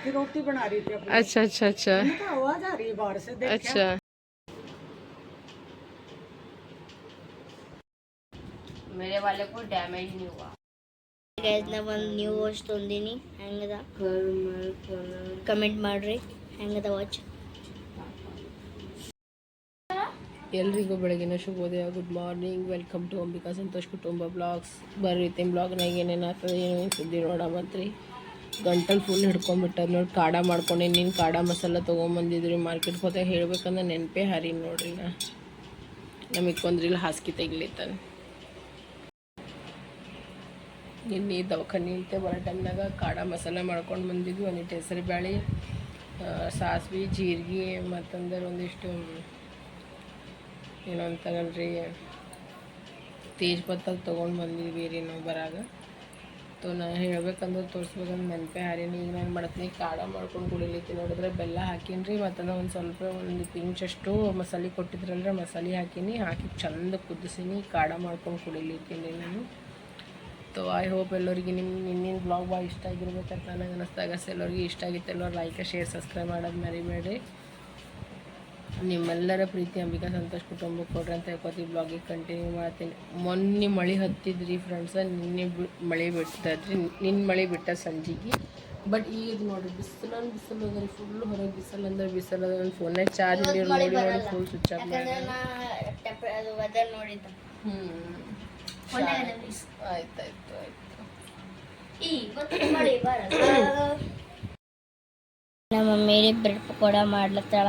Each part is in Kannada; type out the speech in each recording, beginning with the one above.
की रोटी बना रही थी अपनी अच्छा अच्छा अच्छा मैंने कहा, आवाज आ रही है बाहर से देख अच्छा मेरे वाले को डैमेज नहीं हुआ ಗೈಸ್ ನಾ ಒಂದು ನ್ಯೂ ವಾಚ್ ತೊಂದಿನಿ ಹೆಂಗದ ಕಮೆಂಟ್ ಮಾಡ್ರಿ ಹೆಂಗದ ವಾಚ್ ಎಲ್ರಿಗೂ ಬೆಳಗಿನ ಶುಭೋದಯ good morning welcome to Ambika Santosh ಕುಟುಂಬ ಬ್ಲಾಗ್ಸ್ ಬರ್ರಿ ತಿನ್ ಬ್ಲಾಗ್ನಾಗ ಏನೇನು ಆಗ್ತದೆ ಏನೇನು ಸುದ್ದಿ ನೋಡಮತ್ರಿ ಗಂಟಲು ಫುಲ್ ಹಿಡ್ಕೊಂಡ್ಬಿಟ್ಟದ ನೋಡಿ, ಕಾಡ ಮಾಡ್ಕೊಂಡು ನೀನು ಕಾಡ ಮಸಾಲ ತೊಗೊಂಬಂದಿದ್ರಿ ಮಾರ್ಕೆಟ್ಗೆ ಹೋದಾಗ ಹೇಳ್ಬೇಕಂದ್ರೆ ನೆನಪೇ ಹರಿ ನೋಡ್ರಿ ನಾ. ನಮಗೆ ಕೊಂದ್ರಿಲ್ಲ ಹಾಸಿಗೆ ತೆಗಿಲಿತ್ತಾನೆ ಇಲ್ಲಿ ದವಾಖಾನೆ ಅಂತ ಬರೋ ಟೈಮ್ನಾಗ ಕಾಡ ಮಸಾಲ ಮಾಡ್ಕೊಂಡು ಬಂದಿದ್ವಿ ಒಂದಿಟ್ಟು ಹೆಸರು ಬ್ಯಾಳಿ ಸಾಸಿವೆ, ಜೀರಿಗೆ, ಮತ್ತಂದ್ರೆ ಒಂದಿಷ್ಟು ಏನೋ ತೇಜ್ ಪತ್ತಲ್ಲಿ ತೊಗೊಂಡು ಬಂದಿದ್ವಿ ರೀ ನಾವು ಬರಾಗ. ತೋ ನಾನು ಹೇಳ್ಬೇಕಂದ್ರೆ ತೋರಿಸ್ಬೇಕಂದ್ರೆ ನೆನಪೇ ಹಾರಿನಿ ಈಗ ನಾನು ಮಾಡ್ತೀನಿ ಕಾಡ ಮಾಡ್ಕೊಂಡು ಕುಡಿಲಿಕ್ಕೆ ನೋಡಿದ್ರೆ ಬೆಲ್ಲ ಹಾಕೀನಿ ಮತ್ತು ಒಂದು ಸ್ವಲ್ಪ ಒಂದು ಪಿಂಚಷ್ಟು ಮಸಾಲೆ ಕೊಟ್ಟಿದ್ರಲ್ರಿ, ಮಸಾಲೆ ಹಾಕೀನಿ, ಹಾಕಿ ಚಂದ ಕುದಿಸೀನಿ, ಕಾಡ ಮಾಡ್ಕೊಂಡು ಕುಡಿಲಿಕ್ಕೆ ನಾನು. ಸೊ ಐ ಹೋಪ್ ಎಲ್ಲರಿಗೆ ನಿಮ್ಮ ನಿನ್ನಿನ ಬ್ಲಾಗ್ ಭಾಳ ಇಷ್ಟ ಆಗಿರ್ಬೇಕಂತ ನನಗೆ ಅನಿಸ್ದಾಗ ಎಲ್ಲರಿಗೆ ಇಷ್ಟ ಆಗಿತ್ತು ಎಲ್ಲರೂ ಲೈಕ್ ಶೇರ್ ಸಬ್ಸ್ಕ್ರೈಬ್ ಮಾಡೋದು ಮರಿಬೇಡ್ರಿ. ನಿಮ್ಮೆಲ್ಲರ ಪ್ರೀತಿ ಅಂಬಿಕಾ ಸಂತೋಷ್ ಕುಟುಂಬಕ್ಕೆ ಕೊಡ್ರಿ ಅಂತ ಹೇಳ್ಕೊತೀವಿ. ಬ್ಲಾಗಿಗೆ ಕಂಟಿನ್ಯೂ ಮಾಡ್ತೀನಿ. ಮೊನ್ನೆ ಮಳೆ ಹತ್ತಿದ್ರಿ ಫ್ರೆಂಡ್ಸ ನಿನ್ನೆ ಬಿ- ಮಳೆ ಬಿಡ್ತದ್ರಿ. ನಿನ್ನ ಮಳೆ ಬಿಟ್ಟ ಸಂಜೆಗೆ. ಬಟ್ ಈಗ ಇದು ನೋಡ್ರಿ ಬಿಸಿಲು ಬಿಸಿಲು ಅದ ರೀ. ಫುಲ್ ಹೊರಗೆ ಬಿಸಿಲು ಅಂದ್ರೆ ಬಿಸಿಲು ಅದ. ನನ್ನ ಫೋನ್ ಚಾರ್ಜ್ ನೋಡಿ ನೋಡಿ ಫುಲ್ ಸ್ವಿಚ್ ಆಫ್ ಮಾಡಿ ಹ್ಞೂ ಆಯ್ತಾಯ್ತು ಆಯ್ತು. ಆಯ್ತು ಮಾಡಿ ನಮ್ಮ ಮಮ್ಮಿ ಬ್ರೆಡ್ ಪಕೋಡ ಮಾಡ್ಲತ್ತಾಳ.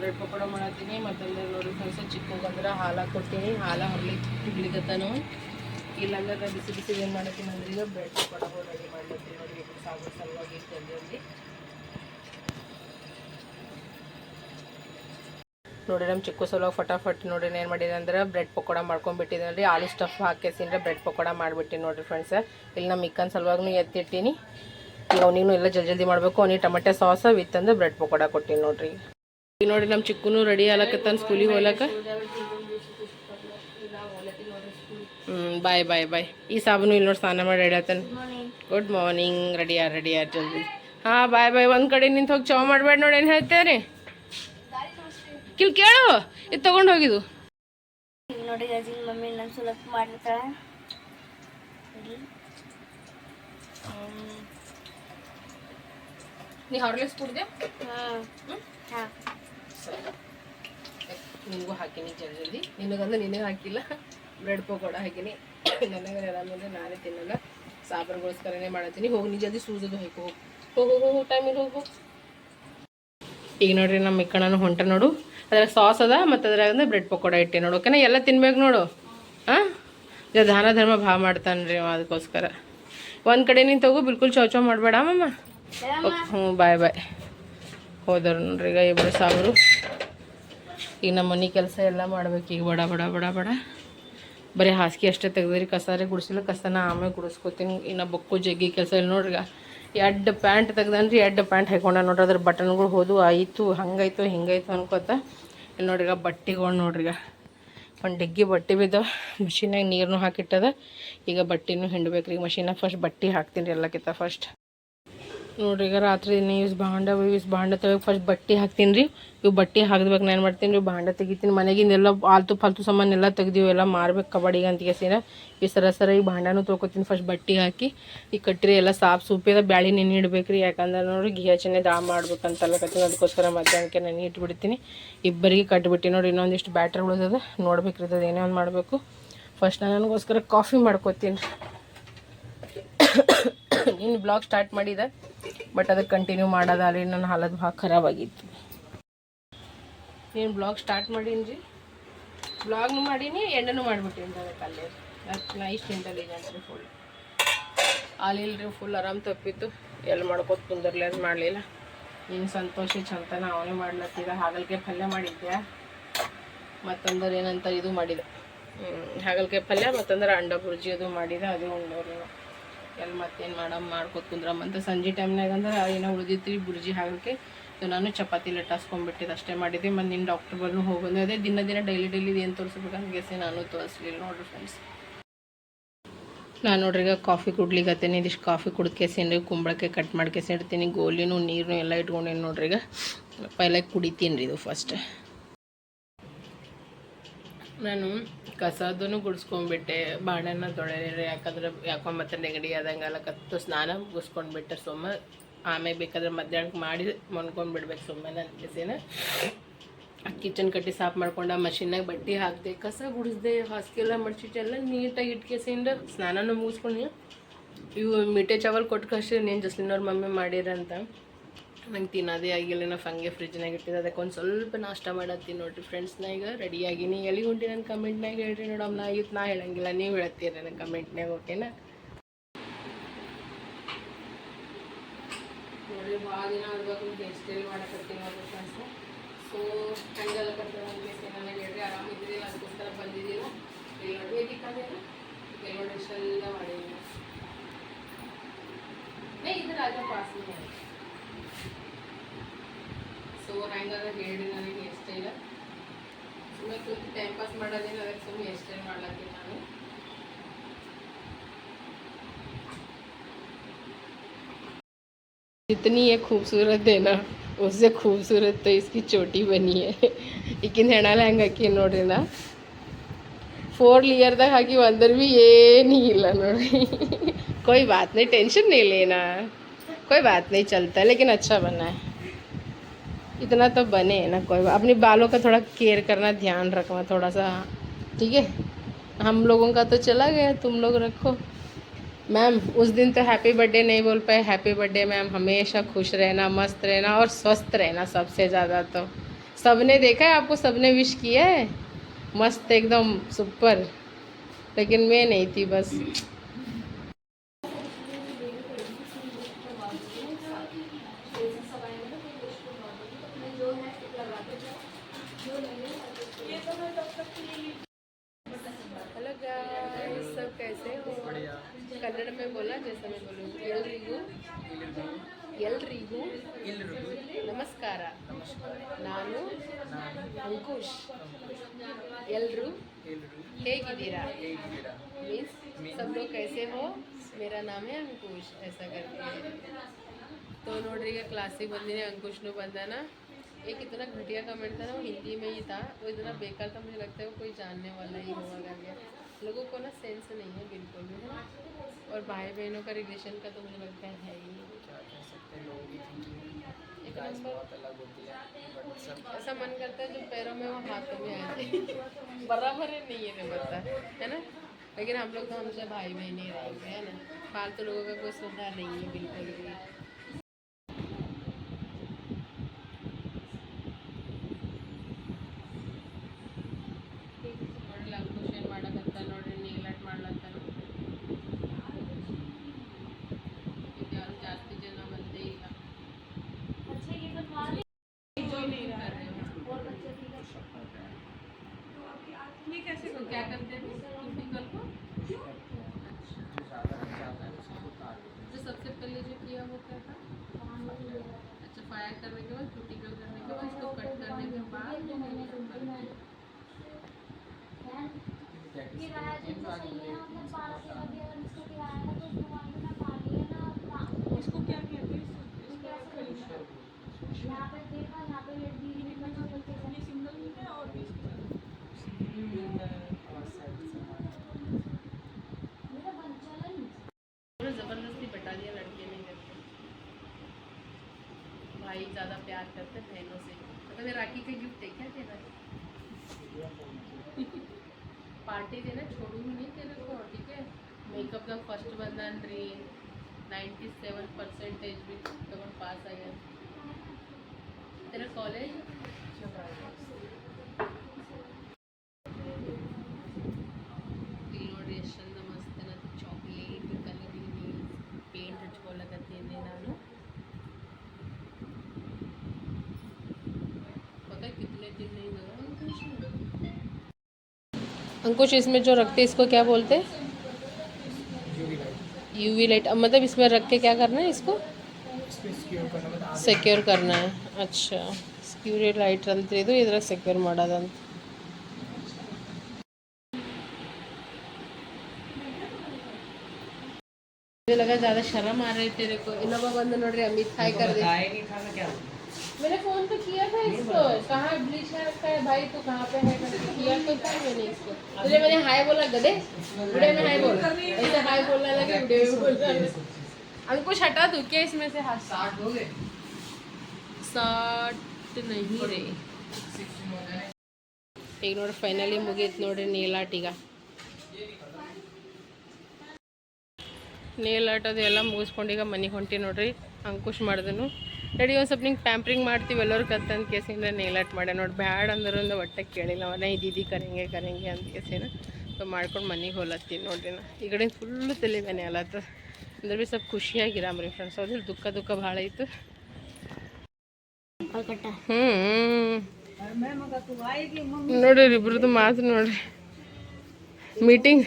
ಬ್ರೆಡ್ ಪಕೋಡ ಮಾಡತ್ತೀನಿ. ಮತ್ತಂದ್ರೆ ನೋಡಿ ಫ್ರೆಂಡ್ಸ್ ಚಿಕ್ಕಂದ್ರೆ ಹಾಲು ಕೊಡ್ತೀನಿ. ಹಾಲು ಹೊರ್ಲಿಕ್ಕೆ ಹಿಡ್ಲಿಕತ್ತಾನು ಇಲ್ಲಂದ್ರೆ ಬಿಸಿ ಬಿಸಿ ಏನು ಮಾಡತ್ತೀನಿ ಅಂದ್ರೆ ಈಗ ಬ್ರೆಡ್ ಪಕೋಡ ರೆಡಿ ಮಾಡ್ಲತ್ತೀನಿ ನೋಡಿ ಇದು ಸಾಗು ಸಲುವಾಗಿ ಜಲ್ದಿ ನೋಡಿ ನಮ್ಮ ಚಿಕ್ಕ ಸಲುವಾಗಿ ಫಟಾಫಟ್ ನೋಡಿ ಏನು ಮಾಡಿದೆ ಅಂದ್ರೆ ಬ್ರೆಡ್ ಪಕೋಡ ಮಾಡ್ಕೊಂಡ್ಬಿಟ್ಟಿದೆ ನೋಡಿ. ಆಲೂ ಸ್ಟಫ್ ಹಾಕಿಸಿಂದ್ರೆ ಬ್ರೆಡ್ ಪಕೋಡ ಮಾಡಿಬಿಟ್ಟಿನಿ ನೋಡಿರಿ ಫ್ರೆಂಡ್ಸ್ ಇಲ್ಲಿ ನಮ್ಮ ಮಿಕ್ಕನ್ ಸಲುವಾಗೂ ಎತ್ತಿಟ್ಟಿನಿ. ಈಗ ಅವನಿಗೂ ಎಲ್ಲ ಜಲ್ದಿ ಜಲ್ದಿ ಮಾಡಬೇಕು. ಅವನಿಗೆ ಟೊಮೆಟೊ ಸಾಸ ವಿತ್ ಅಂದ್ರೆ ಬ್ರೆಡ್ ಪಕೋಡ ಕೊಟ್ಟಿನಿ ನೋಡ್ರಿ. ನೋಡಿ ನಮ್ಮ ಚಿಕ್ಕನು ರೆಡಿ ಆಲಕತ್ತಾನ ಸ್ಕೂಲಿಗೆ ಹೋಗ್ಲಕ್ಕ. ಹ್ಞೂ ಬಾಯ್ ಬಾಯ್ ಬಾಯ್ ಈ ಸಾಬೂನು ಇಲ್ಲಿ ನೋಡಿ ಸ್ನಾನ ಮಾಡಿ ರೆಡಿ ಆತಾನ ಗುಡ್ ಮಾರ್ನಿಂಗ್ ರೆಡಿ ಆರ್ ರೆಡಿ ಆರ್ ಜಲ್ದಿ. ಹಾಂ ಬಾಯ್ ಬಾಯ್ ಒಂದು ಕಡೆ ನಿಂತು ಹೋಗಿ ಚವ ಮಾಡಬೇಡ ನೋಡಿ ಏನು ಹೇಳ್ತೇನೆ ಕಿಲ್ ಕೇಳು ಇದು ತೊಗೊಂಡು ಹೋಗಿದ್ದು. ಈಗ ನೋಡಿ ಗೈಸ್ ಈಗ ಮಮ್ಮಿ ನನ್ನ ಸುಲಭ ಮಾಡ್ಲತ್ತಾಳ ಇಲ್ಲಿ. ನೀ ಹಾರ್ಲಿಕ್ಸ್ ಕುಡ್ದೆ? ಹಾಂ. ಹಾಂ. ನಿನಗೂ ಹಾಕಿನಿ ಜಲ್ದಿ. ಜಲ್ದಿ ನಿನಗಂದ್ರೆ ನಿನಗೆ ಹಾಕಿಲ್ಲ ಬ್ರೆಡ್ ಪಕೋಡ ಹಾಕಿನಿ. ನನಗೆ ಆರಾಮಿಲ್ಲ ನಾನೇ ತಿನ್ನಲ್ಲ. ಸಾಬ್ರಿಗೋಸ್ಕರನೇ ಮಾಡತ್ತೀನಿ. ಹೋಗಿ ನೀ ಜಲ್ದಿ ಸೂಜದು ಹಾಕಿ ಹೋಗು. ಹೋಗಿ ಹೋಗು ಟೈಮಿಗೆ ಹೋಗು. ಈಗ ನೋಡ್ರಿ ನಮ್ಮ ಮಿಕ್ಕಣ್ಣನು ಹೊಂಟ ನೋಡು. ಅದ್ರಾಗ ಸಾಸ್ ಅದ ಮತ್ತು ಅದ್ರಾಗ ಅಂದ್ರೆ ಬ್ರೆಡ್ ಪಕೋಡ ಇಟ್ಟೆ ನೋಡು. ಓಕೆನಾ? ಎಲ್ಲ ತಿನ್ಬೇಕು ನೋಡು. ಹಾಂ ದಾನ ಧರ್ಮ ಭಾವ ಮಾಡ್ತಾನೆ ರೀ ಅದಕ್ಕೋಸ್ಕರ ಒಂದು ಕಡೆ ನೀನು ತಗೋ ಬಿಲ್ಕುಲ್ ಚೌ ಚೌ ಮಾಡಬೇಡ ಮಮ್ಮ ಹ್ಞೂ ಬಾಯ್ ಬಾಯ್. ಹೋದರು ನೋಡ್ರಿ ಈಗ ಇಬ್ಬರು ಸಾವಿರ. ಈಗ ನಮ್ಮ ಮನೆ ಕೆಲಸ ಎಲ್ಲ ಮಾಡ್ಬೇಕು. ಈಗ ಬಡ ಬಡ ಬಡ ಬಡ. ಬರೀ ಹಾಸಿಗೆ ಅಷ್ಟೇ ತೆಗೆದ್ರಿ ಕಸಾರೆ ಗುಡಿಸಿಲ್ಲ, ಕಸನ ಆಮೇಲೆ ಗುಡಿಸ್ಕೊತೀನಿ. ಇನ್ನು ಬೊಕ್ಕು, ಜಗ್ಗಿ ಕೆಲಸ ಇಲ್ಲ ನೋಡ್ರಿ ಈಗ. ಎಡ್ ಪ್ಯಾಂಟ್ ತೆಗ್ದನ್ರಿ ಎಡ್ ಪ್ಯಾಂಟ್ ಹಾಕೊಂಡ ನೋಡ್ರಿ, ಅದ್ರ ಬಟನ್ಗಳು ಹೋದು, ಆಯಿತು, ಹಂಗಾಯ್ತು, ಹಿಂಗಾಯ್ತು ಅನ್ಕೋತ. ಇಲ್ಲಿ ನೋಡ್ರಿಗ ಈಗ ಬಟ್ಟೆಗಳು ನೋಡ್ರಿ ಈಗ. ಒಂದು ಡಿಗ್ಗಿ ಬಟ್ಟೆ ಬಿದ್ದಾವ ಮಷೀನಾಗ ನೀರನ್ನು ಹಾಕಿಟ್ಟದ. ಈಗ ಬಟ್ಟೆನೂ ರೀ ಮಷೀನಾಗ ಫಸ್ಟ್ ಬಟ್ಟೆ ಹಾಕ್ತೀನಿ ರೀ ಎಲ್ಲಕ್ಕಿಂತ ಫಸ್ಟ್ ನೋಡ್ರಿ, ಈಗ ರಾತ್ರಿ ಯೂಸ್ ಭಾಂಡ ಯೂಸ್ ಭಾಂಡ ತೆಗಿಯೋಕೆ ಫಸ್ಟ್ ಬಟ್ಟೆ ಹಾಕ್ತೀನಿ ರೀ. ಇವು ಬಟ್ಟೆ ಹಾಕ್ಬೇಕು ನಾನು ಮಾಡ್ತೀನಿ ರೀ ಭಾಂಡ ತೆಗಿತೀನಿ. ಮನೆಗಿಂದೆಲ್ಲ ಆಲ್ತು ಫಾಲ್ತು ಸಾಮಾನು ಎಲ್ಲ ತೆಗ್ದೀವಿ, ಎಲ್ಲ ಮಾರ್ಬೇಕು ಕಬಡ್ಡಿಗೆ ಅಂತ ಕೇಸಿನ ಈ ಸರ ಸರ ಈ ಭಾಂಡನೂ ತೊಗೊತೀನಿ ಫಸ್ಟ್ ಬಟ್ಟೆ ಹಾಕಿ. ಈ ಕಟ್ಟಿರಿ ಎಲ್ಲ ಸಾಫ್ ಸೂಪಿದ ಬ್ಯಾಳಿ ನೆನೆ ಇಡ್ಬೇಕು ರೀ ಯಾಕಂದ್ರೆ ನೋಡ್ರಿ ಘಿ ಹಚ್ಚನೆ ದಾ ಮಾಡ್ಬೇಕಂತಲ್ಲ ಕತ್ತೀನಿ ಅದಕ್ಕೋಸ್ಕರ ಮಧ್ಯಾಹ್ನಕ್ಕೆ ನೆನೆ ಇಟ್ಬಿಡ್ತೀನಿ. ಇಬ್ಬರಿಗೆ ಕಟ್ಬಿಟ್ಟು ನೋಡಿ ಇನ್ನೊಂದಿಷ್ಟು ಬ್ಯಾಟ್ರಿ ಉಳಿದದ ನೋಡ್ಬೇಕು ರೀ ಒಂದು ಮಾಡಬೇಕು. ಫಸ್ಟ್ ನಾನು ನನಗೋಸ್ಕರ ಕಾಫಿ ಮಾಡ್ಕೊತೀನಿ. ಇನ್ನು ಬ್ಲಾಗ್ ಸ್ಟಾರ್ಟ್ ಮಾಡಿದೆ ಬಟ್ ಅದಕ್ಕೆ ಕಂಟಿನ್ಯೂ ಮಾಡೋದ ಅಲ್ಲಿ ನನ್ನ ಹಾಲತ್ ಭಾಳ ಖರಾಬಾಗಿತ್ತು. ಏನು ಬ್ಲಾಗ್ ಸ್ಟಾರ್ಟ್ ಮಾಡೀನಿ ರೀ ಬ್ಲಾಗ್ನು ಮಾಡೀನಿ ಎಣ್ಣೆನೂ ಮಾಡಿಬಿಟ್ಟೀನಿ ಅದಕ್ಕೆ ಅಲ್ಲೇ. ಅದಕ್ಕೆ ನಾ ಇಷ್ಟು ಇಂಟೆಲಿಜೆಂಟ್ ರೀ ಫುಲ್ ಆಲಿಲ್ಲ ರೀ ಫುಲ್ ಆರಾಮ್ ತಪ್ಪಿತ್ತು. ಎಲ್ಲಿ ಮಾಡ್ಕೊತ ಕುಂದರ್ಲಿ, ಅದು ಮಾಡಲಿಲ್ಲ. ಇನ್ನು ಸಂತೋಷಿ, ಚಂತನ ಅವನೇ ಮಾಡ್ಲತ್ತಿದ. ಹಾಗಲ್ಕಾಯಿ ಪಲ್ಯ ಮಾಡಿದ್ದೆ ಮತ್ತಂದ್ರೆ ಏನಂತ ಇದು ಮಾಡಿದೆ. ಹಾಗಲ್ಕಾಯಿ ಪಲ್ಯ, ಮತ್ತಂದ್ರೆ ಅಂಡ ಬುರ್ಜಿ ಅದು ಮಾಡಿದೆ, ಅದು ಉಂಡವ್ರಿ ಎಲ್ಲಿ ಮತ್ತೇನು ಮಾಡಮ್, ಮಾಡ್ಕೊತ ಕುಂದ್ರಮ್ಮಂತ ಸಂಜೆ ಟೈಮ್ನಾಗ ಅಂದ್ರೆ ಏನೋ ಉಳಿದಿತ್ತು ಬುರ್ಜಿ ಹಾಕೋಕೆ ಸೊ ನಾನು ಚಪಾತಿ ಲಟ್ಟಾಸ್ಕೊಂಡ್ಬಿಟ್ಟಿದ್ದು ಅಷ್ಟೇ ಮಾಡಿದ್ದೆ. ಮತ್ತು ನಿನ್ನ ಡಾಕ್ಟರ್ ಬಂದು. ಹೋಗೋದು ಅದೇ ದಿನ ದಿನ ಡೈಲಿ ಡೈಲಿ ಏನು ತೋರಿಸ್ಬೇಕು ಅಂತ ಗೆಸೆ ನಾನು ತೋರಿಸ್ಲಿಲ್ಲ ನೋಡ್ರಿ ಫ್ರೆಂಡ್ಸ್ ನಾನು ನೋಡ್ರಿ ಈಗ ಕಾಫಿ ಕುಡ್ಲಿಕತ್ತೀನಿ. ಇದಿಷ್ಟು ಕಾಫಿ ಕುಡ್ಕೇಸಿನ್ರಿ ಕುಂಬಳಕ್ಕೆ ಕಟ್ ಮಾಡ್ಕೇಸಿಡ್ತೀನಿ ಗೋಲಿನೂ ನೀರು ಎಲ್ಲ ಇಟ್ಕೊಂಡೇನಿ ನೋಡ್ರಿ ಈಗ. ಪೈಲಾಗಿ ಕುಡಿತೀನಿ ರೀ ಇದು ಫಸ್ಟ್ ನಾನು ಕಸದೂ ಗುಡಿಸ್ಕೊಂಡ್ಬಿಟ್ಟೆ ಬಾಣನ ತೊಳೆರಿ ಯಾಕಂದ್ರೆ ಯಾಕೋ ಮತ್ತೆ ನೆಗಡಿ ಆದಂಗೆಲ್ಲ ಕತ್ತು ಸ್ನಾನ ಮುಗಿಸ್ಕೊಂಡ್ಬಿಟ್ಟೆ ಸೊಮ್ಮ ಆಮೇಲೆ ಬೇಕಾದ್ರೆ ಮಧ್ಯಾಹ್ನಕ್ಕೆ ಮಾಡಿ ಮೊನ್ಕೊಂಡ್ಬಿಡ್ಬೇಕು ಸುಮ್ಮನೆ ಬಿಸಿನ. ಕಿಚನ್ ಕಟ್ಟಿ ಸಾಫ್ ಮಾಡ್ಕೊಂಡ ಮಷಿನ್ನಾಗ ಬಟ್ಟೆ ಹಾಕಿದೆ, ಕಸ ಗುಡಿಸ್ದೆ, ಹಾಸಿಗೆಲ್ಲ ಮಡ್ಚಿಟ್ಟೆ, ಎಲ್ಲ ನೀಟಾಗಿ ಇಟ್ಕೇಸಿಂದ ಸ್ನಾನನೂ ಮುಗಿಸ್ಕೊಂಡು ಇವು ಮಿಠೆ ಚಾವಲ್ ಕೊಟ್ಟು ಕಷ್ಟ ನೀನು ಜಸ್ಲಿನವ್ರ ಮಮ್ಮಿ ಮಾಡಿರಂತ. ನಂಗೆ ತಿನ್ನೋದೇ ಆಗಿಲ್ಲ ನಾವು ಹಂಗೆ ಫ್ರಿಜ್ನಾಗ ಇಟ್ಟಿದ್ದೆ. ಅದಕ್ಕೆ ಒಂದು ಸ್ವಲ್ಪ ನಾಷ್ಟ ಮಾಡತ್ತೀನಿ ನೋಡಿರಿ ಫ್ರೆಂಡ್ಸ್ನ ಈಗ. ರೆಡಿಯಾಗಿನಿ ಎಲ್ಲಿ ಹೊಂಟಿ ನನ್ನ ಕಮೆಂಟ್ನಾಗ ಹೇಳ್ರಿ ನೋಡಮ್ಮ ನಾ ಇವತ್ತು ನಾ ಹೇಳಂಗಿಲ್ಲ. ನೀವು ಹೇಳ್ತೀರಿ ನನ್ನ ಕಮೆಂಟ್ನಾಗ ಓಕೆನಾ ನೋಡಿರಿ ಭಾಳ ದಿನ ಆಗ್ಬೇಕು ಹೇರ್ ಸ್ಟೈಲ್ ಮಾಡಕತ್ತೀನಿ ನೋಡ್ರಿ ಫ್ರೆಂಡ್ಸ್ ಸೊ ಹಂಗೆಲ್ಲ ಕರ್ತದೆ ನನಗೆ ನನಗೆ ಹೇಳ್ರಿ. ಆರಾಮಿದ್ದೀರಿ ಅದಕ್ಕೋಸ್ಕರ ಬಂದಿದ್ದೀರ ಇಲ್ಲಿ ನೋಡ್ರಿ ಎಲ್ಲಿ ಕಮ್ಮಿಲ್ಲ ಕೆಲವೊಂದು ಇಷ್ಟೆಲ್ಲ ಮಾಡಿದ್ದೀನಿ ಏ, ಇದು ರಾಜ ಪಾಸ್ ಮಾಡಿ. ಹಂಗಾದ್ರೆ ಹೇಳಿ ನನಗೆ ಹೇರ್ ಸ್ಟೈಲ ಸುಮ್ಮನೆ ಕೂತು ಟೈಮ್ ಪಾಸ್ ಮಾಡೋದೇನು ಅದಕ್ಕೆ ಸುಮ್ಮನೆ ಹೇರ್ ಸ್ಟೈಲ್ ಮಾಡ್ಲತ್ತೀನಿ ನಾನು जितनी ये खूबसूरत है ना उससे खूबसूरत तो इसकी चोटी बनी है ಈಗಿನ ಹೆಣಾಲ ಹೆಂಗೆ ಹಾಕಿ ನೋಡ್ರಿ ನಾ ಫೋರ್ ಲಿಯರ್ದಾಗ ಹಾಕಿ ಒಂದ್ರ भी ಏನೂ ಇಲ್ಲ ನೋಡ್ರಿ कोई बात नहीं टेंशन नहीं लेना कोई बात नहीं चलता लेकिन अच्छा बना है इतना तो बने ना, कोई अपने बालों का थोड़ा केयर करना, ध्यान रखना थोड़ा सा। ठीक है? हम लोगों का तो चला गया, तुम लोग रखो। मैम उस दिन तो हैप्पी बर्थडे नहीं बोल पाए। हैप्पी बर्थडे मैम हमेशा खुश रहना, मस्त रहना और स्वस्थ रहना सबसे ज़्यादा तो। सबने देखा है आपको? सबने विश किया है? मस्त एकदम सुपर लेकिन मैं नहीं थी बस। मेरा नाम है अंकुश ऐसा करके तो नोटरी रही क्लासिक बंदी ने अंकुश नु ना। एक इतना घटिया कमेंट था ना वो हिंदी में ही था। वो इतना बेकार था मुझे लगता है वो कोई जानने वाला ही होगा गया। लोगों को ना सेंस नहीं है बिल्कुल भी है ना? और भाई बहनों का रिलेशन का तो मुझे लगता है ही नहीं एक नंबर ऐसा मन करता है जो पैरों में वो हाथों में आए। बराबर नहीं है नहीं बता है ना? लेकिन हम लोग तो हमसे भाई बहन ही रहेंगे है ना। फालतू लोगों का कोई सुविधा नहीं है बिल्कुल भी। प्यार करते बहनों से। मतलब ये राखी का गिफ्ट है क्या तेरा? पार्टी देना छोड़ूँगी नहीं तेरे को, ठीक है? मेकअप का फ़र्स्ट बंधन रही नाइन्टी सेवन परसेंटेज भी तब पास आया। तेरा कॉलेज अंकुश अंकुश इसमें जो रखते हैं इसको क्या बोलते हैं यूवी लाइट अब मतलब इसमें रख के क्या करना है इसको ಸೆಕ್ಯೂರ್ करना है अच्छा ಸಿಕ್ಯೂರಿ ಲೈಟ್ ಅಂತ ಇದು ಇದ್ರಾಗ ಸೆಕ್ಯೂರ್ ಮಾಡೋದಂತ मुझे लगा ज्यादा शर्म आ रही तेरे को इनोवा बंद नोड्री अमित हाय कर दे मैंने फोन तो किया था इसको कहाँ ब्लीच है रखा है भाई तू कहाँ पे है करके किया तो था मैंने इसको तुझे मैंने हाय बोला गधे वीडियो में हाय बोल ऐसे हाय बोलने लगे वीडियो में बोलने लगे अंकुश हटा दू क्या इसमें से हाथ साठ हो गए साठ नहीं रे ಈಗ ನೋಡಿ ಫೈನಲಿ ಮುಗೀತು ನೋಡ್ರಿ ನೇಲ್ ಈಗ ನೇಲ್ ಆರ್ಟ್ ಅದು ಎಲ್ಲ ಮುಗಿಸ್ಕೊಂಡು ಈಗ ಮನೆಗೆ ಹೊಂಟಿ ನೋಡ್ರಿ ಅಂಕುಶ್ ಮಾಡಿದನು ರೆಡಿ ಒಂದು ಸ್ವಲ್ಪ ನಿಂಗೆ ಪ್ಯಾಂಪ್ರಿಂಗ್ ಮಾಡ್ತೀವಿ ಎಲ್ಲರೂ ಕತ್ತಂದು ಕೇಸಿಂದ ನೇಲಾಟ್ ಮಾಡ್ಯ ನೋಡಿ ಬ್ಯಾಡ ಅಂದ್ರೆ ಒಟ್ಟೆ ಕೇಳಿಲ್ಲ. ಅವನ ಇದೀದಿ ಕರೆಂಗೆ ಕರೆಂಗೆ ಅಂತ ಕೇಸಿನ. ಸೊ ಮಾಡ್ಕೊಂಡು ಮನೆಗೆ ಹೋಲತ್ತೀನಿ ನೋಡ್ರಿ ನಾ. ಈ ಕಡೆ ಫುಲ್ಲು ತಲಿಬೇನೆ ಅಲ್ಲತ್ತ ಅಂದ್ರೆ ಭೀ ಸ್ವಲ್ಪ ಖುಷಿಯಾಗಿರಾಮ್ರಿ ಫ್ರೆಂಡ್ಸ್ ಅದ್ರ ದುಃಖ ದುಃಖ ಭಾಳ ಇತ್ತು. ಹ್ಞೂ ನೋಡ್ರಿ ಇಬ್ರದ್ದು ಮಾತು ನೋಡ್ರಿ. ಮೀಟಿಂಗ್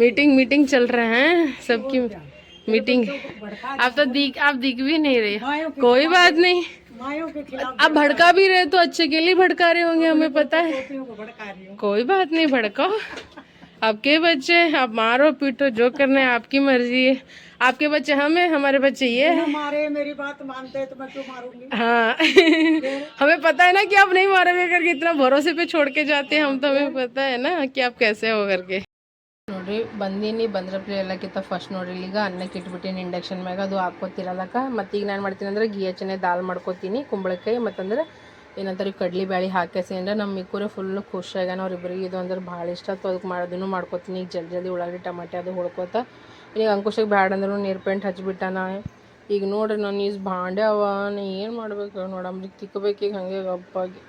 ಮೀಟಿಂಗ್ ಮೀಟಿಂಗ್ ಚಲ್ರ ಹಾಂ? ಸಬ್ಕಿ मीटिंग आप तो दिख आप दिख भी नहीं रहे। कोई बात नहीं। आप भड़का भी रहे तो अच्छे के लिए भड़का रहे होंगे हमें पता है। कोई बात नहीं भड़काओ। आपके बच्चे आप मारो पीटो जो करना है आपकी मर्ज़ी है। आपके बच्चे हम हमें हमारे बच्चे ये है। हमारे मेरी बात मानते हैं तो मैं क्यों मारूँगी? हाँ। हमें पता है ना कि आप नहीं मारोगे करके इतना भरोसे पे छोड़ के जाते हैं हम तो हमें पता है ना कि आप कैसे हो करके। ನೋಡ್ರಿ, ಬಂದೀನಿ, ಬಂದ್ರಪ್ಲೆ ಎಲ್ಲಕ್ಕಿಂತ ಫಸ್ಟ್ ನೋಡ್ರಿ. ಈಗ ಅನ್ನಕ್ಕೆ ಇಟ್ಬಿಟ್ಟಿನಿ ಇಂಡಕ್ಷನ್ ಮ್ಯಾಗ, ಅದು ಹಾಕೋತಿರಲ್ಲಕ್ಕ ಮತ್ತು ಈಗ ನಾನು ಮಾಡ್ತೀನಿ ಅಂದ್ರೆ ಗೀ ಹಚ್ಚನೆ ದಾಲ್ ಮಾಡ್ಕೋತೀನಿ, ಕುಂಬಳಕಾಯಿ ಮತ್ತಂದ್ರೆ ಏನಂತಾರೆ ಕಡ್ಲಿ ಬ್ಯಾಳಿ ಹಾಕೇಸಿ ಅಂದ್ರೆ ನಮ್ಮ ಮಿಕ್ಕೂರೆ ಫುಲ್ಲು ಖುಷಿಯಾಗ್ಯಾನ ಅವ್ರಿಬ್ರಿಗೆ ಇದು ಅಂದ್ರೆ ಭಾಳ ಇಷ್ಟ. ಆಯ್ತು ಅದಕ್ಕೆ ಮಾಡೋದನ್ನು ಮಾಡ್ಕೋತೀನಿ. ಈಗ ಜಲ್ದಿ ಜಲ್ದಿ ಉಳ್ಳಾಗಡ್ಡಿ, ಟಮಾಟೆ ಅದು ಹೊಳ್ಕೊತ. ಈಗ ಅಂಕುಶಕ್ಕೆ ಬ್ಯಾಡ ಅಂದ್ರೂ ನೀರು ಪೇಂಟ್ ಹಚ್ಬಿಟ್ಟಾನ. ಈಗ ನೋಡ್ರಿ ನಾನು ಈಸ್ ಭಾಂಡೆ ಅವ. ನಾ ಏನು ಮಾಡ್ಬೇಕು ನೋಡಮ್ರಿ ತಿಕ್ಕಬೇಕು ಈಗ ಹಂಗೆ ಗಪ್ಪಾಗಿ.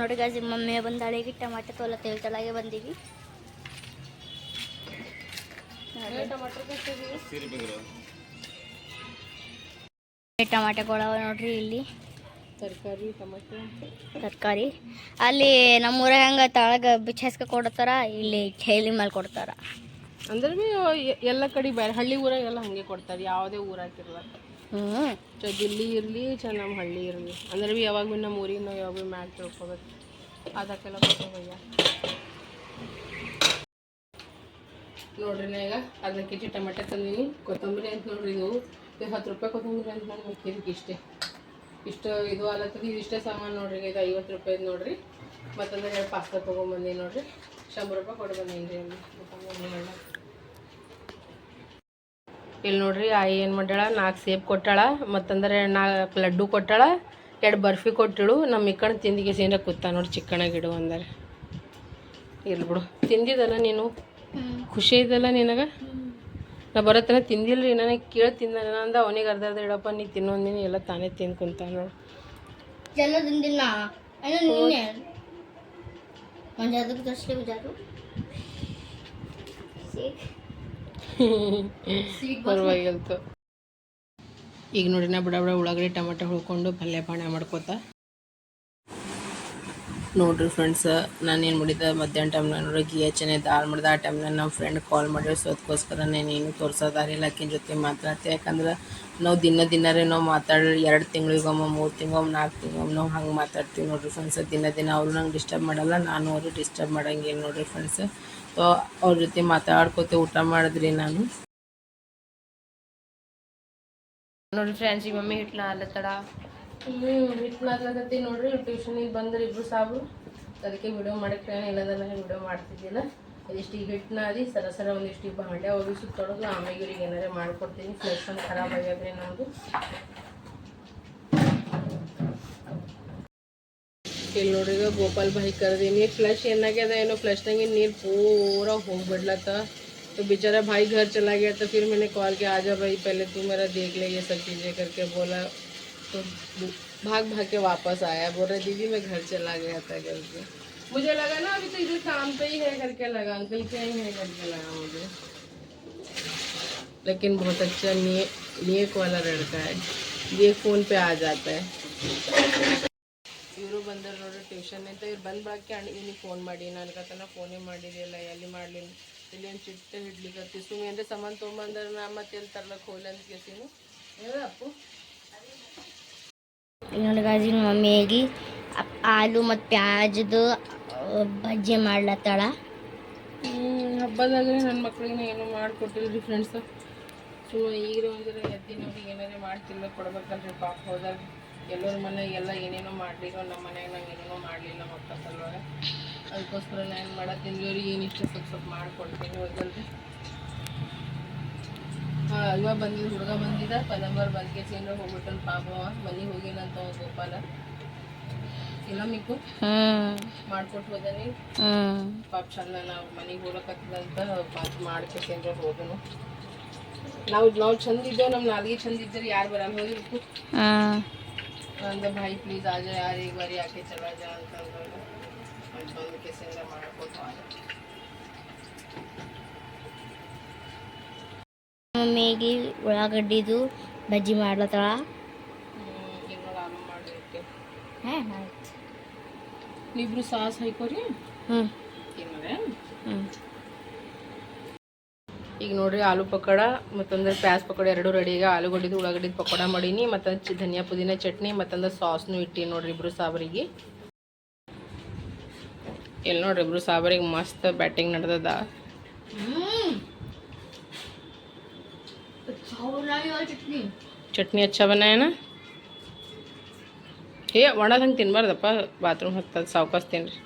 ನೋಡಿ ಗಾಜಿ ಮಮ್ಮಿ ಬಂದಾಳಿಗೆ ಟಮಾಟೆ ತೋಲ ತೇಳ್ತಲಾಗೆ ಬಂದೀವಿ. ಟಮಾಟೆ ಕೊಳವ ನೋಡ್ರಿ ಇಲ್ಲಿ. ತರಕಾರಿ ಟಮಾಟೆ. ತರಕಾರಿ. ಅಲ್ಲಿ ನಮ್ಮೂರ ಹೆಂಗ ತಳಗ ಬಿಚ್ಚಾಸ್ಕ ಕೊಡ್ತಾರ ಇಲ್ಲಿ ಚೈಲಿ ಮೇಲೆ ಕೊಡ್ತಾರ. ಅಂದ್ರೆ ಭೀ ಎಲ್ಲ ಕಡೆ ಬೇರೆ ಹಳ್ಳಿ ಊರಾಗೆಲ್ಲ ಹಂಗೆ ಕೊಡ್ತಾರೆ ಯಾವುದೇ ಊರಾಗಿರಲ್ಲ ಹ್ಞೂ ಚ ದಿಲ್ಲಿ ಇರಲಿ ಚ ನಮ್ಮ ಹಳ್ಳಿ ಇರಲಿ. ಅಂದ್ರೆ ಬಿ ಯಾವಾಗ ಭೀ ನಮ್ಮ ಊರಿಗೆ ನಾವು ಯಾವಾಗ ಭೀ ಮ್ಯಾಟ್ ತಿಳ್ಕೊಬೇಕು. ಅದಕ್ಕೆಲ್ಲ ಕೊಟ್ಟೋಗಯ್ಯ ನೋಡ್ರಿ ನಾ ಈಗ ಅರ್ಧ ಕೆ ಜಿ ಟಮಾಟೆ ತಂದೀನಿ. ಕೊತ್ತಂಬರಿ ಅಂತ ನೋಡ್ರಿ ಇದು ಇದು ಹತ್ತು ರೂಪಾಯಿ ಕೊತ್ತಂಬರಿ ಅಂತ ನಾನು ಮಿಕ್ಕಿದಕ್ಕೆ ಇಷ್ಟೇ. ಇಷ್ಟು ಇದು ಅಲ್ಲತ್ತದ ಇದು ಇಷ್ಟೇ ಸಾಮಾನು ನೋಡ್ರಿ, ಇದು ಐವತ್ತು ರೂಪಾಯಿದು ನೋಡ್ರಿ. ಮತ್ತಂದ್ರೆ ಎರಡು ಪಾಸ್ತ ತೊಗೊಂಬಂದೀನಿ ನೋಡ್ರಿ. ಶಂಬರ್ ರೂಪಾಯಿ ಕೊಟ್ಟು ಬಂದೀನಿ ರೀ ಇಲ್ಲಿ ನೋಡ್ರಿ ಆಯಿ ಏನು ಮಾಡ್ಯಾಳ? ನಾಲ್ಕು ಸೇಬ್ ಕೊಟ್ಟಾಳ, ಮತ್ತಂದ್ರೆ ನಾಲ್ಕು ಲಡ್ಡು ಕೊಟ್ಟಾಳ, ಎರಡು ಬರ್ಫಿ ಕೊಟ್ಟಿಳು. ನಮ್ಮ ಇಕ್ಕಣ ತಿಂದಿಗೆ ಸೇರ ಕೂತ ನೋಡಿ ಚಿಕ್ಕಣಗಿಡು ಅಂದರೆ ಇಲ್ಲಿ ಬಿಡು. ತಿಂದಿದಲ್ಲ ನೀನು? ಖುಷಿ ಐತಲ್ಲ ನಿನಗೆ? ನಾ ಬರತ್ತನ ತಿಂದಿಲ್ರಿ ನನಗೆ ಕೇಳಿ ತಿಂದ. ಅಂದ ಅವನಿಗೆ ಅರ್ಧ ಅರ್ಧ ಇಡಪ್ಪ ನೀ ತಿನ್ನೊಂದಿನಿ ಎಲ್ಲ ತಾನೇ ತಿಂದು ಕುಂತ ನೋಡಿ. ಎಲ್ಲ ತಿಂದಿಲ್ಲ ಪರವಾಗಿಲ್ತು. ಈಗ ನೋಡಿ ನಾ ಬಡ ಬಡ ಉಳ್ಳಾಗಡ್ಡಿ ಟೊಮೆಟೊ ಹುಳ್ಕೊಂಡು ಪಲ್ಯ ಪಾಣ್ಯ ಮಾಡ್ಕೋತ. ನೋಡ್ರಿ ಫ್ರೆಂಡ್ಸ್ ನಾನು ಏನು ಮಾಡಿದ್ದೆ? ಮಧ್ಯಾಹ್ನ ಟೈಮ್ನಾಗ ನೋಡ್ರಿ ಗೀ ಹಚ್ಚನೆ, ದಾಲ್ ಮಾಡಿದೆ. ಆ ಟೈಮ್ನಾಗ ನಮ್ಮ ಫ್ರೆಂಡ್ ಕಾಲ್ ಮಾಡಿದ್ರು ಸೊ ಅದಕ್ಕೋಸ್ಕರ ನಾನು ಏನು ತೋರ್ಸೋದಾರಿಲ್ಲ ಆಕಿನ ಜೊತೆ ಮಾತಾಡ್ತೆ. ಯಾಕಂದ್ರೆ ನಾವು ದಿನ ದಿನರೇ ನಾವು ಮಾತಾಡಿ ಎರಡು ತಿಂಗಳಿಗೊಮ್ಮೆ, ಮೂರು ತಿಂಗೊಮ್ಮೆ ನಾಲ್ಕು ತಿಂಗೊಮ್ಮೆ ನಾವು ಹಂಗೆ ಮಾತಾಡ್ತೀವಿ ನೋಡ್ರಿ ಫ್ರೆಂಡ್ಸ್ ದಿನ ದಿನ ಅವರು ನಂಗೆ ಡಿಸ್ಟರ್ಬ್ ಮಾಡಲ್ಲ, ನಾನು ಅವರು ಡಿಸ್ಟರ್ಬ್ ಮಾಡೋಂಗಿಲ್ಲ ನೋಡ್ರಿ ಫ್ರೆಂಡ್ಸ್ ಸೊ ಅವ್ರ ಜೊತೆ ಮಾತಾಡ್ಕೋತೆ, ಊಟ ಮಾಡಿದ್ರಿ ನಾನು. ನೋಡ್ರಿ ಫ್ರೆಂಡ್ಸ್ ಈ ಮಮ್ಮಿ ಹಿಟ್ಲ ಅಲ್ಲ ಹ್ಞೂ ಹಿಟ್ಲ ಆಗ್ಲಕತ್ತಿ ನೋಡ್ರಿ ಟ್ಯೂಷನಿಗೆ ಬಂದ್ರೆ ಇಬ್ರು ಸಾಬ್ರು ಅದಕ್ಕೆ ವಿಡಿಯೋ ಮಾಡಕ್ಕೆ ಇಲ್ಲದಲ್ಲ ವಿಡಿಯೋ ಮಾಡ್ತಿದ್ದಿಲ್ಲ ಇದಿಷ್ಟು ಈಗ ಹಿಟ್ಟನ್ನ ಅದಿ ಸರ ಸರ ಒಂದಿಷ್ಟು ಬಾಂಡೆ ಅವ್ರಿಗೆ ಸುತ್ತೊಳಗು ಆಮೇಲೆ ಇವ್ರಿಗೆ ಏನಾರೇ ಮಾಡ್ಕೊಡ್ತೀನಿ ಫ್ಲೆಶ್ ಒಂದು ಖರಾಬ್ ಆಗ್ಯದ್ರಿ ನಮ್ಮದು ಇಲ್ಲಿ ನೋಡ್ರಿ ಈಗ ಗೋಪಾಲ್ ಭಾಯಿ ಕರ್ದೀನಿ ಫ್ಲಶ್ ಏನಾಗ್ಯದ ಏನೋ फ्लश ನೀರು पूरा ಹೋಗ್ಬಿಡ್ಲತ್ತ तो बेचारा भाई घर चला गया तो फिर मैंने कॉल किया आजा भाई पहले तू मेरा देख ले ये सब चीज़ें करके बोला तो भाग भाग के वापस आया बोल रहे दीदी मैं घर चला गया था करके मुझे लगा ना अभी तो इधर काम पे ही है करके लगा अंकल क्या ही है करके लगा मुझे लेकिन बहुत अच्छा निये नियक वाला लड़का है ये फ़ोन पे आ जाता है ಇವರು ಬಂದರು ನೋಡ್ರಿ ಟ್ಯೂಷನ್ ಅಂತ ಇವ್ರು ಬಂದು ಬಾಕಿ ಅಣ್ಣ ಇವ್ನಿಗೆ ಫೋನ್ ಮಾಡಿ ನನಗತನ ಫೋನೇ ಮಾಡಿರಲಿಲ್ಲ ಎಲ್ಲಿ ಮಾಡಲಿ ಇಲ್ಲಿ ಒಂದು ಚಿಟ್ಟ ಹಿಡ್ಲಿಕತ್ತಿ ಸುಮ್ಮನೆ ಅಂದರೆ ಸಾಮಾನು ತೊಗೊಂಬಂದ್ರೆ ನಾ ಮತ್ತೆ ಎಲ್ಲಿ ತರ್ಲಕ್ಕೆ ಹೋಗ್ಲಿ ಅಂತ ಕೇಳ್ತೀನಿ ಹೇಳ ಅಪ್ಪು ನೋಡಿ ಗಾಜಿನ ಮಮ್ಮಿಯಾಗಿ ಆಲೂ ಮತ್ತು ಪ್ಯಾಜದು ಬಜ್ಜಿ ಮಾಡ್ಲತ್ತಾಳ. ಹಬ್ಬದಾಗ ನನ್ನ ಮಕ್ಳಿಗೆ ಏನು ಮಾಡಿಕೊಟ್ಟಿಲ್ರಿ ಫ್ರೆಂಡ್ಸು ಸುಮ್ಮನೆ ಈಗ ಒಂದಿರ ಎತ್ತಿನ ಅವ್ರಿಗೆ ಮಾಡ್ತಿಲ್ಲ, ಕೊಡ್ಬೇಕಲ್ರಿ ಪಾಪ ಹೋದಾಗ ಎಲ್ಲರ ಮನೆಗೆ ಎಲ್ಲ ಏನೇನೋ ಮಾಡಲಿಲ್ಲ, ನಮ್ಮ ಮನೆಯಾಗ ನಂಗೆ ಏನೇನೋ ಮಾಡಲಿಲ್ಲ ಮಕ್ಕಳ ಸಲುವಾಗ. ಅದಕ್ಕೋಸ್ಕರ ನಾನು ಏನು ಇವ್ರಿಗೆ ಏನು ಇಷ್ಟ ಸ್ವಲ್ಪ ಸ್ವಲ್ಪ ಮಾಡಿಕೊಡ್ತೀನಿ ಹೋದಲ್ರಿ ಹಾಂ ಇವಾಗ ಬಂದಿದ್ದು ಹುಡುಗ ಬಂದಿದ್ದ ಪದಂಬರ್ ಬಂದ್ಕೆ ಚೇಂದ್ರ ಹೋಗ್ಬಿಟ್ಟನ್ ಪಾಪ ಅವ ಮನೆಗೆ ಹೋಗಿನಂತ ಅವ ಗೋಪಾಲ ಇಲ್ಲ ಮಿಕ್ಕು ಹ್ಮ್ ಮಾಡ್ಕೊಟ್ಟು ಹೋದನಿ ಹ್ಮ್ ಪಾಪ ಚಂದ ನಾವು ಮನೆಗೆ ಹೋಗಕತ್ತಿದಂತ ಮಾತು ಮಾಡ್ಕೊತೇನ್ರಿ ಹೋದನು ನಾವು ನಾವು ಚಂದ ಇದ್ದೇವೆ ನಮ್ಮ ನಾಲ್ಗೆ ಚಂದ ಇದ್ದರೆ ಯಾರು ಬರಲ್ಲ ಹೋಗಿರ್ಕು ಹ್ಮ್ ಅಂದ ಭಾಯಿ ಪ್ಲೀಸ್ ಆಜ ಯಾರು ಈಗ ಬಾರಿ ಯಾಕೆ ಚಲ ಜಾ ಅಂತಂದ್ರೆ ಅಲ್ಲಿ ಬಂದು ಕೆಸಿಂದ ಮಾಡ್ಕೊಟ್ಟು ಹೋದ ಮಮ್ಮಿಗೆ ಉಳ್ಳಾಗಡ್ಡಿದು ಬಜ್ಜಿ ಮಾಡ್ಲತ್ತಾಳ. ನೀವಿಬ್ರು ಸಾಸ್ ಹಾಕೋರಿ ಈಗ ನೋಡ್ರಿ ಆಲೂ ಪಕೋಡ ಮತ್ತಂದ್ರೆ ಪ್ಯಾಸ್ ಪಕೋಡ ಎರಡು ರೆಡಿ ಈಗ ಆಲೂಗಡ್ಡಿದು ಉಳ್ಳಾಗಡ್ಡಿದು ಪಕೋಡ ಮಾಡೀನಿ ಮತ್ತು ಧನಿಯಾ ಪುದೀನ ಚಟ್ನಿ ಮತ್ತೊಂದು ಸಾಸ್ನು ಇಟ್ಟಿ ನೋಡ್ರಿ ಇಬ್ರು ಸಾಬರಿಗೆ ಎಲ್ಲಿ ನೋಡ್ರಿ ಇಬ್ರು ಸಾಬರಿಗೆ ಮಸ್ತ್ ಬ್ಯಾಟಿಂಗ್ ನಡೆದದ. ಚಟ್ನಿ ಹಚ್ಚ ಬನ್ನ ಏ, ಒಣದ ಹಂಗೆ ತಿನ್ಬಾರ್ದಪ್ಪ ಬಾತ್ರೂಮ್ ಹತ್ತದ ಸಾವ್ಕಾಸ್ ತಿನ್ರಿ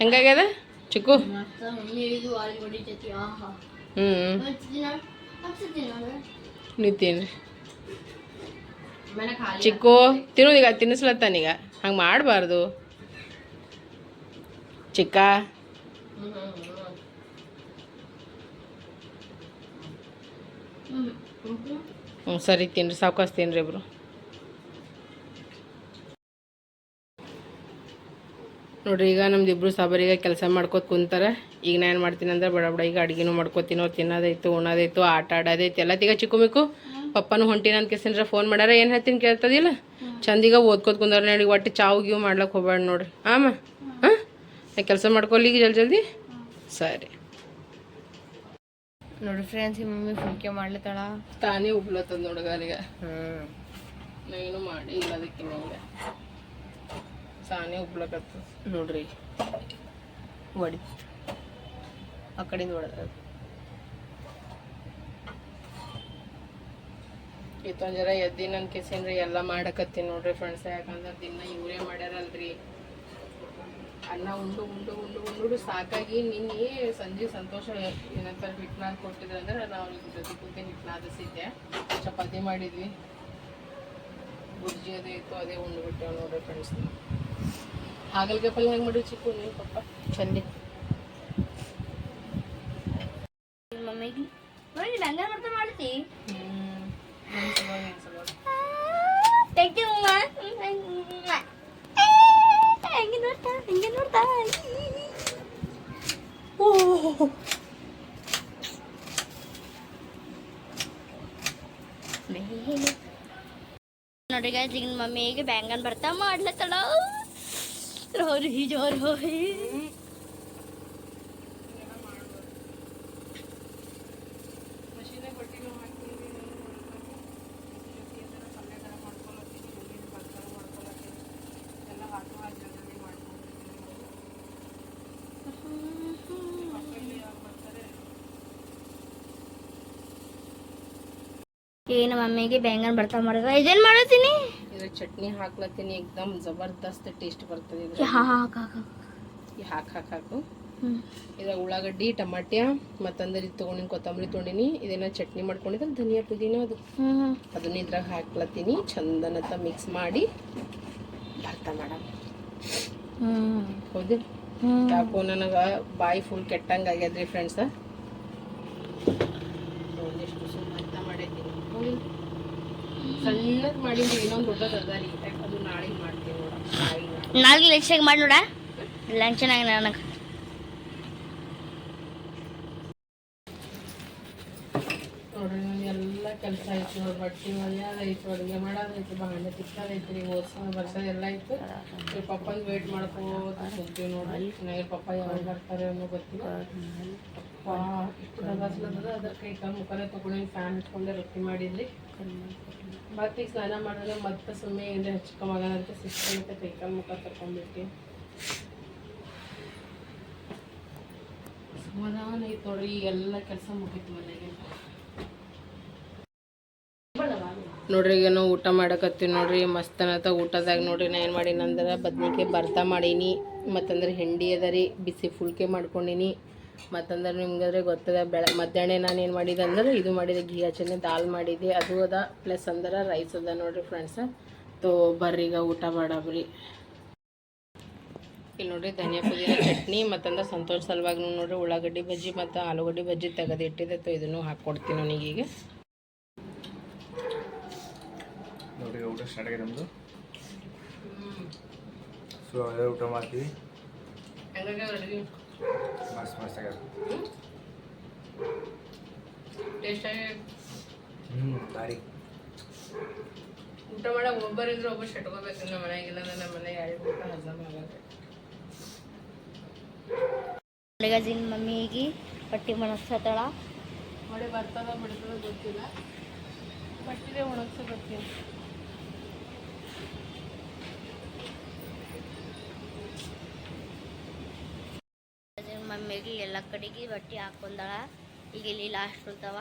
ಹೆಂಗಾಗ್ಯದ, ಚಿಕ್ಕು? ಹ್ಞೂ ನೀವು ತಿನ್ರಿ ಚಿಕ್ಕು ತಿನ್ನೋದೀಗ ತಿನ್ನಿಸ್ಲತ್ತಾನೀಗ ಹಂಗೆ ಮಾಡಬಾರ್ದು. ಚಿಕ್ಕ. ಹ್ಞೂ ಸರಿ ತಿನ್ರಿ, ಸಾವ್ಕಾಸ್ ತಿನ್ರಿ ಇಬ್ಬರು ನೋಡ್ರಿ, ಈಗ ನಮ್ದು ಇಬ್ರು ಸಾಬರಿಗೆ ಕೆಲಸ ಮಾಡ್ಕೋತ ಕುಂತಾರೆ. ಈಗ ನಾ ಏನು ಮಾಡ್ತೀನಿ ಅಂದ್ರೆ ಬಡ ಬಡ ಈಗ ಅಡುಗೆನೂ ಮಾಡ್ಕೋತೀನೋ ತಿನ್ನೋದೈತು ಉಣ್ಣೋದೈತು ಆಟ ಆಡೋದೈತು ಎಲ್ಲ ಈಗ ಚಿಕ್ಕು ಮಿಕ್ಕು. ಪಪ್ಪನೂ ಹೊಂಟಿನ ಅಂತ ಕೇಸಿನ್ರೆ ಫೋನ್ ಮಾಡ್ಯಾರ, ಏನು ಹೇಳ್ತೀನಿ ಕೇಳ್ತದಿಲ್ಲ? ಚಂದೀಗ ಓದ್ಕೋತ ಕುಂದಾರ ನೋಡಿ, ಒಟ್ಟು ಚಾವು ಗೀವು ಮಾಡ್ಲಕ್ಕೆ ಹೋಗ್ಬೇಡ ನೋಡ್ರಿ. ಆಮ? ಹಾಂ? ಕೆಲಸ ಮಾಡ್ಕೊಲ್ಲಿ ಈಗ ಜಲ್ದಿ ಜಲ್ದಿ? ಸರಿ. ನೋಡ್ರಿ ಫ್ರೆಂಡ್ಸ್ ಈ ಮಮ್ಮಿ ಫುಲ್ಕೆ ಮಾಡ್ಲತ್ತಾಳ. ತಾನೇ ಉಬ್ಲತ್ತದ ನೋಡಗಾರಿಗೆ ಹ್ಮ್. ನಾನು ಮಾಡಿ ಇಲ್ಲ ಅದಕ್ಕೆ ಈಗ ತಾನೇ ಉಬ್ಲಕತ್ತ ನೋಡ್ರಿ. ಒಡಿ. ಆ ಕಡೆಯಿಂದ ಹೊಡೆದ ಇತ್ತೊಂದರ ಜರ ಎದ್ದಿನ ನನ್ನ ಕೆಸಿನ್ರಿ ಎಲ್ಲ ಮಾಡಕತ್ತೀನಿ ನೋಡ್ರಿ ಫ್ರೆಂಡ್ಸ್ ಯಾಕಂದ್ರೆ ದಿನ ಇವರೇ ಮಾಡ್ಯಾರಲ್ರಿ. ಅನ್ನ ಉಂಡು ಉಂಡು ಉಂಡು ಉಂಡು ಸಾಕಾಗಿ ನಿನ್ನೆ ಸಂಜೆ ಸಂತೋಷ ಏನಂತಾರೆ ಹಿಟ್ನಾದ್ ಕೊಟ್ಟಿದ್ರು ಅಂದ್ರೆ ನಾವು ಜೊತೆ ಕೂತೆ ಹಿಟ್ನಾದಿಸಿದ್ದೆ ಚಪಾತಿ ಮಾಡಿದ್ವಿ. ಬುರ್ಜಿ ಅದೇ ಇತ್ತು ಅದೇ ಉಂಡು ಬಿಟ್ಟೇವೆ ನೋಡ್ರಿ ಫ್ರೆಂಡ್ಸ್ ಹಾಗಲ್ಕಾಯಿ ಪಲ್ಯ ಹೆಂಗೆ ಮಾಡಿ ಚಿಕ್ಕು ನೀವು ಪಪ್ಪ? ಚಂದಿ. ಮಮ್ಮಿಗೆ ನೋಡಿ ನಂಗೆ ಮಾಡ್ತಾ ಮಾಡ್ತಿ? ಹ್ಞೂ ಸಲುವಾಗಿ ಥ್ಯಾಂಕ್ ಯು ಹಂಗೆ ನೋಡ್ತಾ ಹಂಗೆ ನೋಡ್ತಾ ನೋಡ್ರಿ guys, ಈಗ ಮಮ್ಮಿಗೆ ಬ್ಯಾಂಗನ್ ಬರ್ತಾ ಮಾಡ್ಲತ್ತಳ. ರೋರಿ ಜೋರ್ ಹೋಯ್ ಏನು ಮಮ್ಮಿಗೆ ಬ್ಯಾಂಗನ್ ಬರ್ತಾ ಮಾಡಿದ ಇದೇನ್ ಮಾಡತ್ತೀನಿ ಇದ್ರ ಚಟ್ನಿ ಹಾಕ್ಲತ್ತೀನಿ ಏಕ್ದಮ್ ಜಬರ್ದಸ್ತ್ ಟೇಸ್ಟ್ ಬರ್ತದೆ ಇದ್ರ ಹಾ ಹಾಕ ಹಾಕಿ ಹಾಕ್. ಹಾಕು ಇದ ಇದ್ರ ಉಳ್ಳಾಗಡ್ಡಿ ಟಮಾಟ್ಯ ಮತ್ತಂದ್ರೆ ಇದು ತೊಗೊಂಡಿನಿ ಕೊತ್ತಂಬರಿ ತೊಗೊಂಡಿನಿ. ಇದನ್ನ ಚಟ್ನಿ ಮಾಡ್ಕೊಂಡಿದ್ರೆ ಧನಿಯಾ ಪುದೀನ ಅದು. ಅದನ್ನ ಇದ್ರಾಗ ಹಾಕ್ಲತ್ತೀನಿ. ಚಂದನತ ಮಿಕ್ಸ್ ಮಾಡಿ ಭರ್ತ ಮಾಡ ಹ್ಮ್. ಹೌದು. ಯಾಕೋ ನನಗೆ ಬಾಯಿ ಫುಲ್ ಕೆಟ್ಟಂಗೆ ಆಗ್ಯದ್ರಿ ಫ್ರೆಂಡ್ಸ ಒಂದಿಷ್ಟು ಸ್ವಲ್ಪ ಭರ್ತ ಮಾಡೈತೀನಿ ಸಣ್ಣದು ಮಾಡಿದ್ರೆ ಇನ್ನೊಂದು ದೊಡ್ಡದು ಅದ ರೀ ಅದು ನಾಳೆ ಮಾಡ್ತೀನಿ ನೋಡ. ನಾಳೆ ಲಕ್ಷಕ್ಕೆ ಮಾಡಿ ನೋಡ. ಲಂಚ್ ಚೆನ್ನಾಗಿ ನನಗೆ. ನೋಡ್ರಿ ನಾನು ಎಲ್ಲ ಕೆಲಸ ಆಯ್ತು ನೋಡಿ. ಬಟ್ಟೆ ಒಳ್ಳೆಯದಾಯ್ತು ಅಡುಗೆ ಮಾಡೋದೈತು ಬಾಂಡೆ ತಿಕ್ಕೋದೈತು ರೀ ಓದ್ಸೋದು ಬರ್ಸೋದು ಎಲ್ಲ ಆಯ್ತು. ಇವ್ರ ಪಪ್ಪನ ವೇಟ್ ಮಾಡ್ಕೋತ ಹೋಗ್ತೀವಿ ನೋಡಿ. ಇವ್ರ ಪಪ್ಪ ಯಾವಾಗ ಬರ್ತಾರೆ ಅನ್ನೋ ಗೊತ್ತಿಲ್ಲ. ಪಪ್ಪ ಇಷ್ಟು ಅದ್ರ ಅದ ಕೈ ಕಾಲು ಮುಖನೇ ತೊಗೊಂಡು ಫ್ಯಾನ್ ಇಟ್ಕೊಂಡೆ ರೊಟ್ಟಿ ಮಾಡಿದ್ರಿ ಮತ್ತೆ ಈಗ ಸ್ನಾನ ಮಾಡಿದ್ರೆ ಮತ್ತೆ ಸುಮ್ಮನೆ ಏನಾರ ಹಚ್ಕೊಂಬಾಗಣ ಅಂತ ಸಿಸ್ಟಮ್ ಮತ್ತೆ ಕೈ ಕಾಲು ಮುಖ ತಗೊಂಡ್ಬಿಟ್ಟು ಸಮಾಧಾನ ಐತೆ ನೋಡ್ರಿ ಎಲ್ಲ ಕೆಲಸ ಮುಗೀತು ಮನೆಗೆ. ನೋಡ್ರಿ ಈಗ ನಾವು ಊಟ ಮಾಡಕತ್ತೀವಿ ನೋಡ್ರಿ ಮಸ್ತ್ ಅನ್ನತ್ತ ಊಟದಾಗ ನೋಡ್ರಿ ನಾ ಏನು ಮಾಡೀನಿ ಅಂದ್ರೆ, ಬದ್ನಿಕಾಯಿ ಭರ್ತ ಮಾಡೀನಿ, ಮತ್ತಂದ್ರೆ ಹಿಂಡಿ ಅದ ರೀ ಬಿಸಿ ಫುಲ್ಕೆ ಮಾಡ್ಕೊಂಡೀನಿ. ಮತ್ತಂದ್ರೆ ನಿಮ್ಗಾದ್ರೆ ಗೊತ್ತದ ಬೆಳ ಮಧ್ಯಾಹ್ನ ನಾನು ಏನು ಮಾಡಿದೆ ಅಂದ್ರೆ ಇದು ಮಾಡಿದೆ ಘೀ ಹಚ್ಚನೆ ದಾಲ್ ಮಾಡಿದೆ ಅದು ಅದ ಪ್ಲಸ್ ಅಂದ್ರೆ ರೈಸ್ ಅದ ನೋಡ್ರಿ ಫ್ರೆಂಡ್ಸ್ ತೋ ಬರ್ರಿ ಈಗ ಊಟ ಮಾಡಬ್ರಿ. ಇಲ್ಲಿ ನೋಡ್ರಿ ಧನಿಯಾ ಪುದೀನ ಚಟ್ನಿ ಮತ್ತಂದ್ರೆ ಸಂತೋಷ ಸಲುವಾಗಿ ನೋಡ್ರಿ ಉಳ್ಳಾಗಡ್ಡಿ ಬಜ್ಜಿ ಮತ್ತು ಆಲೂಗಡ್ಡಿ ಬಜ್ಜಿ ತೆಗೆದಿಟ್ಟಿದೆ ತೋ ಇದನ್ನು ಹಾಕ್ಕೊಡ್ತೀನಿ ನನಗೆ ಈಗ. ಊಟ ಸ್ಟಾರ್ಟ್ ಆಗಿದೆ ನಮ್ಮದು ಸೊ ಅದೇ ಊಟ ಮಾಡ್ತೀವಿ? ಮಸ್ತ್ ಮಸ್ತ್ ಆಗ್ಯದ ಟೇಸ್ಟ್ ಹ್ಞೂ ಭಾರಿ ಊಟ ಮಾಡೋ ಒಬ್ಬರಿದ್ರೆ ಒಬ್ಬರು ಶಟ್ಕೋಬೇಕು ನಮ್ಮ ಮನೆಯಾಗಿಲ್ಲ ನನ್ನ ಮನೆ ಎರಡು ಊಟ ಹಜಮ್ ಆಗತ್ತೆ ಮಲ್ಲಿಕಾರ್ಜುನ್ ಮಮ್ಮಿಗೆ ಪಟ್ಟಿ ಮನಸ್ಸತ್ತಳ ಮಳೆ ಬರ್ತದ ಬಿಡ್ತದ ಗೊತ್ತಿಲ್ಲ ಬಟ್ಟಿದೆ ಒಣಗ್ಸ ಗೊತ್ತಿಲ್ಲ ಮಮ್ಮಿಗೆ ಎಲ್ಲ ಕಡೆಗೆ ಬಟ್ಟೆ ಹಾಕೊಂಡಳ. ಈಗ ಇಲ್ಲಿ ಲಾಸ್ಟ್ ಉಳ್ತಾವ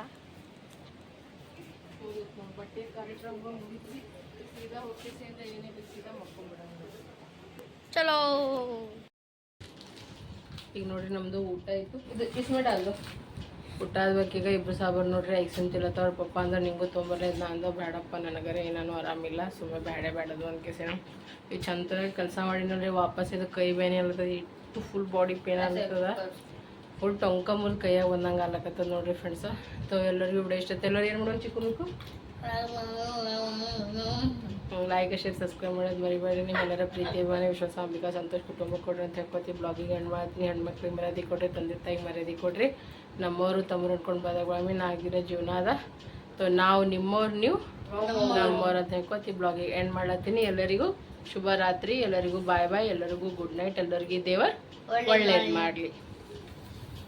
ಬಟ್ಟೆ ಕಾರ್ಯಕ್ರಮ ಮುಗಿದ್ವಿ. ಸೀದಾ ಸೀದಾ ಚಲೋ. ಈಗ ನೋಡ್ರಿ ನಮ್ದು ಊಟ ಆಯ್ತು. ಇದು ಕಿಸ್ಮೆಟ್ ಅಲ್ಲೋ ಊಟ ಆದ್ಬೇಕೀಗ ಇಬ್ರು ಸಾಬರ್ ನೋಡ್ರಿ ಐಕ್ಸನ್ ತವ್ರ ಪಪ್ಪ ಅಂದ್ರೆ ನಿಂಗೂ ತೊಂಬರ್ಲೆ ನಾ ಅಂದ ಬೇಡಪ್ಪ ನನಗರೆ ಏನಾನು ಆರಾಮಿಲ್ಲ. ಸುಮ್ಮನೆ ಬೇಡ ಬೇಡದು ಅನ್ಕೇಸೇನ ಈ ಚಂದ ಕೆಲಸ ಮಾಡಿ ನೋಡ್ರಿ ವಾಪಸ್ ಇದು ಕೈ ಬೇನೆ ಅಲ್ಲದ ಇಟ್ಟು ಫುಲ್ ಬಾಡಿ ಪೇನ್ ಆಗ್ತದ ಫುಲ್ ಟೊಂಕ ಮುಲ್ ಕೈಯಾಗ ಬಂದಂಗೆ ಆಗ್ಲಕತ್ತದ ನೋಡ್ರಿ ಫ್ರೆಂಡ್ಸ್ ತೋ ಎಲ್ಲರಿಗೂ ಬಿಡ ಇಷ್ಟ ಎಲ್ಲರೂ ಏನು ಮಾಡೋಣ ಚಿಕ್ಕನಕ್ಕೂ ಲೈಕ್ ಶೇರ್ ಸಬ್ಸ್ಕ್ರೈಬ್ ಮಾಡೋದು ಮರಿಬೇಡಿ ನಿಮ್ಮ ಎಲ್ಲರ ಪ್ರೀತಿ ಮನೆ ವಿಶ್ವಾಸ, ಅಂಬಿಕಾ, ಸಂತೋಷ್ ಕುಟುಂಬ ಕೊಡ್ರಿ ಅಂತ ಹೇಳ್ಕೊತೀವಿ. ಬ್ಲಾಗಿಗೆ ಹೆಣ್ಣು ಮಾಡ್ತೀನಿ ಹೆಣ್ಮಕ್ಳಿಗೆ ಮರ್ಯಾದೆ ಕೊಡ್ರಿ, ತಂದೆ ತಾಯಿಗೆ ಮರ್ಯಾದೆ ಕೊಡ್ರಿ. ನಮ್ಮವರು ತಮ್ಮರು ಹಿಡ್ಕೊಂಡು ಬದಗೊಳಮಿ ಆಗಿರೋ ಜೀವನ ಅದ. ಸೊ ನಾವು ನಿಮ್ಮವ್ರು ನೀವು ನಮ್ಮವ್ರು ಅಂತ ಹೇಳ್ಕೊತೀವಿ. ಬ್ಲಾಗಿಗೆ ಎಂಡ್ ಮಾಡ್ಲತ್ತೀನಿ. ಎಲ್ಲರಿಗೂ ಶುಭ ರಾತ್ರಿ. ಎಲ್ಲರಿಗೂ ಬಾಯ್ ಬಾಯ್ ಎಲ್ಲರಿಗೂ ಗುಡ್ ನೈಟ್ ಎಲ್ಲರಿಗೂ ದೇವರ್ ಒಳ್ಳೇದು ಮಾಡಲಿ.